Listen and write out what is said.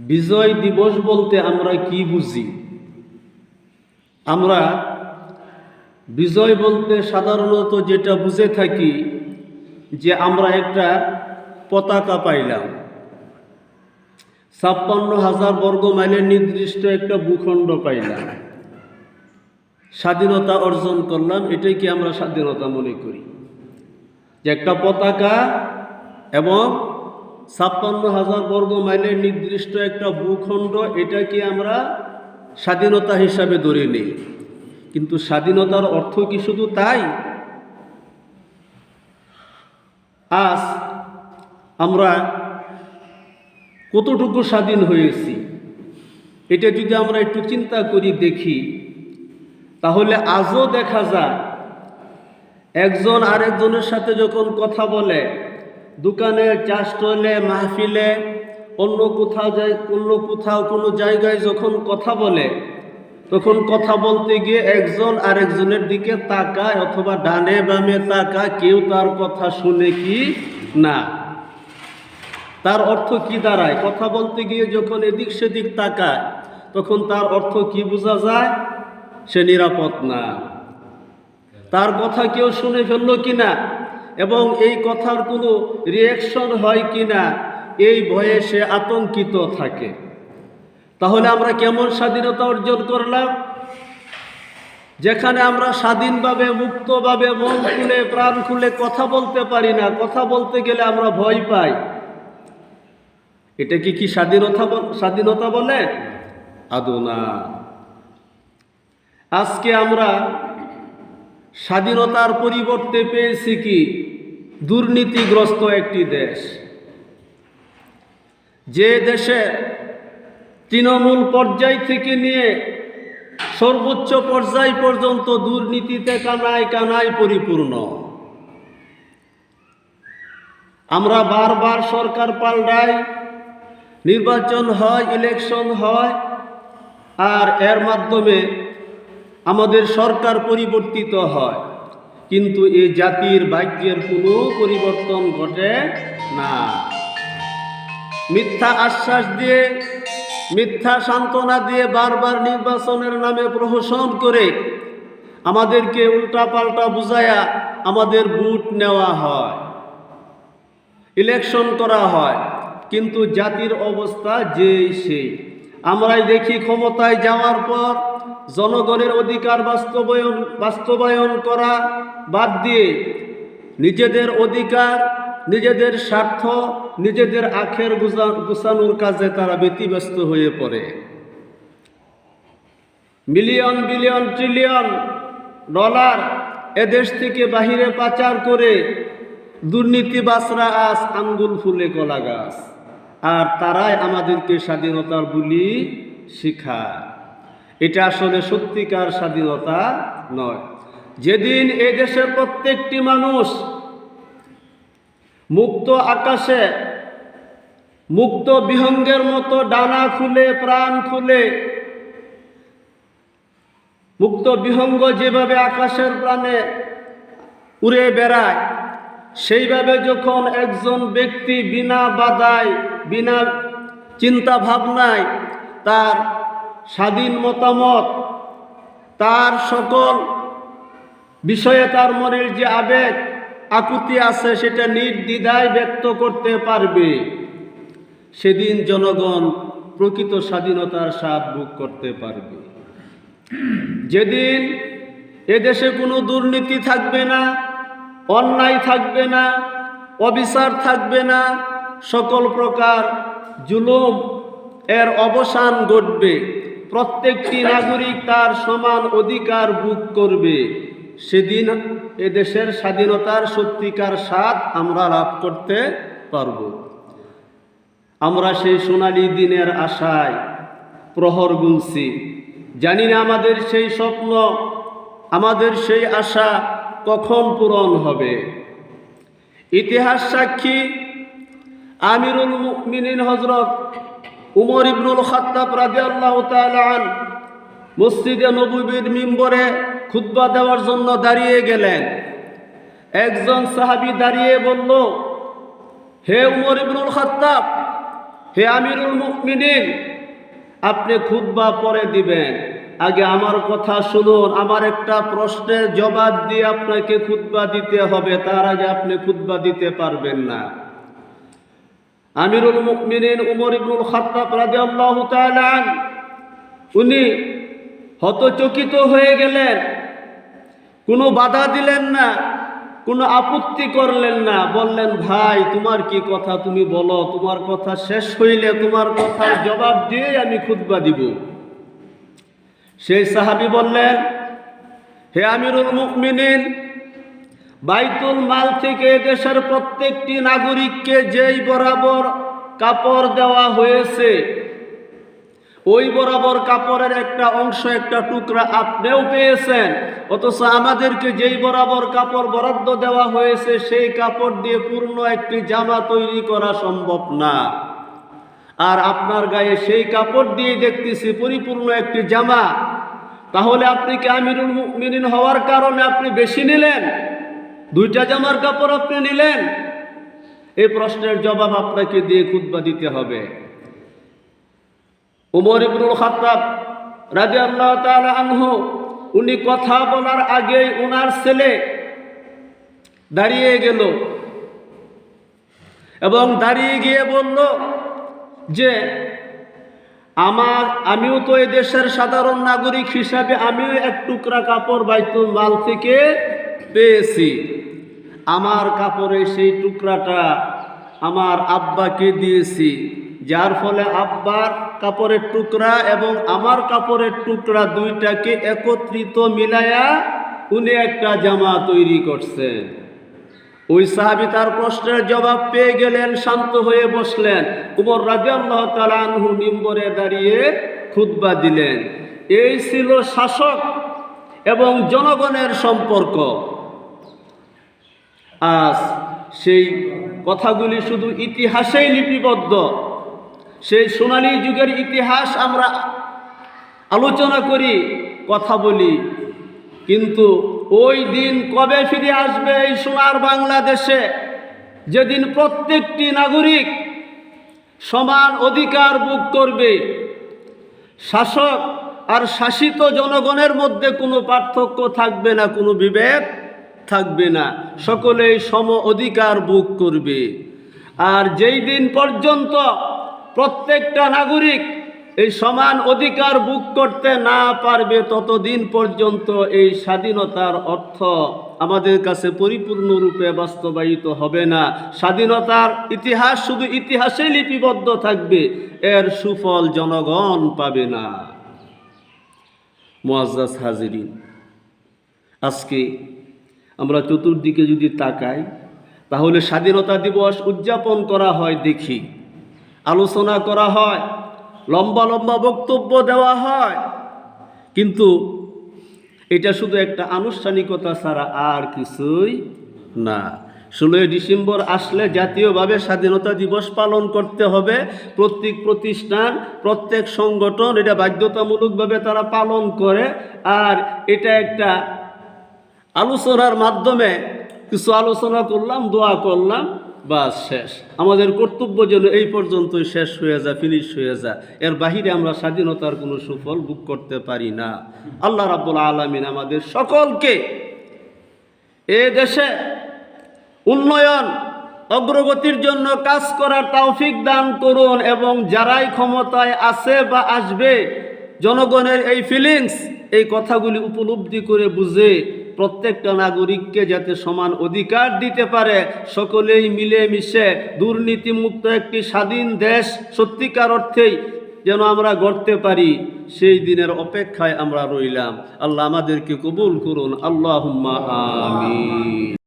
বিজয় দিবস বলতে আমরা কি বুঝি? আমরা বিজয় বলতে সাধারণত যেটা বুঝে থাকি যে আমরা একটা পতাকা পাইলাম। ছাপ্পান্ন হাজার বর্গ মাইলের নির্দিষ্ট একটা ভূখণ্ড পাইলাম। স্বাধীনতা অর্জন করলাম, এটাই কি আমরা স্বাধীনতা মনে করি? যে একটা পতাকা এবং ছাপ্পান্ন হাজার বর্গ মাইলের নির্দিষ্ট একটা ভূখণ্ড এটা কি আমরা স্বাধীনতা হিসাবে ধরে নিই। কিন্তু স্বাধীনতার অর্থ কি শুধু তাই? আজ আমরা কতটুকু স্বাধীন হয়েছি, এটা যদি আমরা একটু চিন্তা করি দেখি, তাহলে আজও দেখা যায়, একজন আরেকজনের সাথে যখন কথা বলে দোকানে চা স্টলে মাহফিলে, অন্য কোথাও যায়, অন্য কোথাও কোনো জায়গায় যখন কথা বলে, তখন কথা বলতে গিয়ে একজন আরেকজনের দিকে তাকায় অথবা ডানে বামে তাকায়, কেউ তার কথা শুনে কি না। তার অর্থ কি দাঁড়ায়? কথা বলতে গিয়ে যখন এদিক সেদিক তাকায়, তখন তার অর্থ কি বোঝা যায়? সে নিরাপদ না। তার কথা কেউ শুনে ফেলল কিনা এবং এই কথার কোনো রিয়াকশন হয় কিনা, এই ভয়ে সে আতঙ্কিত থাকে। তাহলে আমরা কেমন স্বাধীনতা অর্জন করলাম? যেখানে আমরা স্বাধীনভাবে, মুক্তভাবে মন খুলে, প্রাণ খুলে কথা বলতে পারি না, কথা বলতে গেলে আমরা ভয় পাই। এটা কি কি স্বাধীনতা স্বাধীনতা বলে? আদৌ না। আজকে আমরা স্বাধীনতার পরিবর্তে পেয়েছি কি? দুর্নীতিগ্রস্ত একটি দেশ। যে দেশে তৃণমূল পর্যায় থেকে নিয়ে সর্বোচ্চ পর্যায় পর্যন্ত দুর্নীতিতে কানায় কানায় পরিপূর্ণ। আমরা বারবার সরকার পাল্টাই নির্বাচন হয় ইলেকশন হয়, আর এর মাধ্যমে আমাদের সরকার পরিবর্তিত হয়। কিন্তু এই জাতির ভাগ্যের কোনো পরিবর্তন ঘটে না। মিথ্যা আশ্বাস দিয়ে, মিথ্যা সান্ত্বনা দিয়ে বারবার নির্বাচনের নামে প্রহসন করে আমাদেরকে উল্টাপাল্টা বুঝায়া আমাদের বুট নেওয়া হয়। ইলেকশন করা হয়, কিন্তু জাতির অবস্থা যেই সেই। আমরাই দেখি ক্ষমতায় যাওয়ার পর জনগণের অধিকার বাস্তবায়ন বাস্তবায়ন করা বাদ দিয়ে নিজেদের অধিকার, নিজেদের স্বার্থ, নিজেদের আখের গুছানোর কাজে তারা ব্যতিব্যস্ত হয়ে পড়ে। মিলিয়ন, বিলিয়ন, ট্রিলিয়ন ডলার এদেশ থেকে বাহিরে পাচার করে দুর্নীতিবাসরা আজ আঙ্গুল ফুলে কলা গাছ আর তারাই আমাদেরকে স্বাধীনতার বুলি শিখায়। এটা আসলে সত্যিকার স্বাধীনতা নয়। যেদিন এই দেশের প্রত্যেকটি মানুষ মুক্ত আকাশে, মুক্ত বিহঙ্গের মতো ডানা খুলে, প্রাণ খুলে, মুক্ত বিহঙ্গ যেভাবে আকাশের প্রাণে উড়ে বেড়ায়, সেইভাবে যখন একজন ব্যক্তি বিনা বাধায়, বিনা চিন্তা ভাবনায় তার স্বাধীন মতামত, তার সকল বিষয়ে তার মনের যে আবেগ, আকুতি আছে, সেটা নির্দ্বিধায় ব্যক্ত করতে পারবে। সেদিন জনগণ প্রকৃত স্বাধীনতার স্বাদ ভোগ করতে পারবে। যেদিন এদেশে কোনো দুর্নীতি থাকবে না, অন্যায় থাকবে না, অবিচার থাকবে না, সকল প্রকার জুলুম এর অবসান ঘটবে। প্রত্যেকটি নাগরিক তার সমান অধিকার ভোগ করবে। সেদিন এদেশের স্বাধীনতার সত্যিকার স্বাদ আমরা লাভ করতে পারব। আমরা সেই সোনালী দিনের আশায় প্রহর গুনছি। জানি না আমাদের সেই স্বপ্ন, আমাদের সেই আশা কখন পূরণ হবে। ইতিহাস সাক্ষী আমিরুল মুমিনিন হজরত উমর ইবনুল খাত্তাব রাদিয়াল্লাহু তাআলা আন মসজিদে নববীর মিম্বরে খুতবা দেওয়ার জন্য দাঁড়িয়ে গেলেন। একজন সাহাবি দাঁড়িয়ে বলল, হে উমর ইবনুল খাত্তাব, হে আমিরুল মুকমিনিন আপনি খুতবা পরে দিবেন। আগে আমার কথা শুনুন, আমার একটা প্রশ্নের জবাব দিয়ে আপনাকে খুতবা দিতে হবে, তার আগে আপনি খুতবা দিতে পারবেন না। আমিরুল মুকমিনিন উমর ইবনুল খাত্তাব রাদিয়াল্লাহু তাআলা উনি হতচকিত হয়ে গেলেন। কোনো বাধা দিলেন না, কোনো আপত্তি করলেন না। বললেন, ভাই, তোমার কি কথা তুমি বলো? তোমার কথা শেষ হইলে তোমার কথার জবাব দিয়ে আমি খুতবা দিব। সেই সাহাবি বললেন, হে আমিরুল মুকমিনিন বাইতুল মাল থেকে দেশের প্রত্যেকটি নাগরিককে যেই বরাবর কাপড় দেওয়া হয়েছে, ওই বরাবর কাপড়ের একটা অংশ, একটা টুকরা আপনিও পেয়েছেন। অথচ আমাদেরকে যেই বরাবর কাপড় বরাদ্দ দেওয়া হয়েছে, সেই কাপড় দিয়ে পূর্ণ একটি জামা তৈরি করা সম্ভব না। আর আপনার গায়ে সেই কাপড় দিয়ে দেখতেছি পরিপূর্ণ একটি জামা। তাহলে আপনি কি আমিরুল মিনিন হওয়ার কারণে আপনি বেশি নিলেন? দুইটা জামার কাপড় আপনি নিলেন? এই প্রশ্নের জবাব আপনাকে দিয়ে খুতবা দিতে হবে। উমর ইবনুল খাত্তাব রাদিয়াল্লাহু তাআলা আনহু, উনি কথা বলার আগেই ওনার ছেলে দাঁড়িয়ে গেল এবং দাঁড়িয়ে গিয়ে বলল যে, আমার, আমিও তো এই দেশের সাধারণ নাগরিক হিসাবে আমিও এক টুকরা কাপড় বাইতুল মাল থেকে পেয়েছি। আমার কাপড়ে সেই টুকরাটা আমার আব্বাকে দিয়েছি, যার ফলে আব্বার কাপড়ের টুকরা এবং আমার কাপড়ের টুকরা দুইটাকে একত্রিত মিলায়া উনি একটা জামা তৈরি করছেন। ওই সাহাবি তার প্রশ্নের জবাব পেয়ে গেলেন, শান্ত হয়ে বসলেন। উমর রাজিয়াল্লাহ তালানহু নিম্বরে দাঁড়িয়ে খুতবা দিলেন। এই ছিল শাসক এবং জনগণের সম্পর্ক। আজ সেই কথাগুলি শুধু ইতিহাসেই লিপিবদ্ধ। সেই সোনালী যুগের ইতিহাস আমরা আলোচনা করি, কথা বলি। কিন্তু ওই দিন কবে ফিরে আসবে এই সোনার বাংলাদেশে? যেদিন প্রত্যেকটি নাগরিক সমান অধিকার ভোগ করবে। শাসক আর শাসিত জনগণের মধ্যে কোনো পার্থক্য থাকবে না, কোনো বিভেদ থাকবে না। সকলেই সম অধিকার ভোগ করবে। আর যেই দিন পর্যন্ত প্রত্যেকটা নাগরিক এই সমান অধিকার ভোগ করতে না পারবে, ততদিন পর্যন্ত এই স্বাধীনতার অর্থ আমাদের কাছে পরিপূর্ণরূপে বাস্তবায়িত হবে না। স্বাধীনতার ইতিহাস শুধু ইতিহাসে লিপিবদ্ধ থাকবে, এর সুফল জনগণ পাবে না। মোয়াজ্জাজ হাজিরিন, আজকে আমরা চতুর্দিকে যদি তাকাই, তাহলে স্বাধীনতা দিবস উদযাপন করা হয় দেখি, আলোচনা করা হয়, লম্বা লম্বা বক্তব্য দেওয়া হয়। কিন্তু এটা শুধু একটা আনুষ্ঠানিকতা ছাড়া আর কিছুই না। ষোলোই ডিসেম্বর আসলে জাতীয়ভাবে স্বাধীনতা দিবস পালন করতে হবে। প্রত্যেক প্রতিষ্ঠান, প্রত্যেক সংগঠন এটা বাধ্যতামূলকভাবে তারা পালন করে। আর এটা একটা আলোচনার মাধ্যমে কিছু আলোচনা করলাম, দোয়া করলাম, বাস শেষ। আমাদের কর্তব্য যেন এই পর্যন্তই শেষ হয়ে যায় ফিনিশ হয়ে যায়। এর বাহিরে আমরা স্বাধীনতার কোনো সুফল বুক করতে পারি না। আল্লাহ রাব্বুল আলমিন আমাদের সকলকে এ দেশে উন্নয়ন, অগ্রগতির জন্য কাজ করার তৌফিক দান করুন এবং যারাই ক্ষমতায় আছে বা আসবে, জনগণের এই ফিলিংস এই কথাগুলি উপলব্ধি করে বুঝে প্রত্যেকটা নাগরিককে যাতে সমান অধিকার দিতে পারে, সকলেই মিলে মিশে দুর্নীতিমুক্ত একটি স্বাধীন দেশ সত্যিকার অর্থেই যেন আমরা গড়তে পারি, সেই দিনের অপেক্ষায় আমরা রইলাম। আল্লাহ আমাদেরকে কবুল করুন। আল্লাহ আমিন।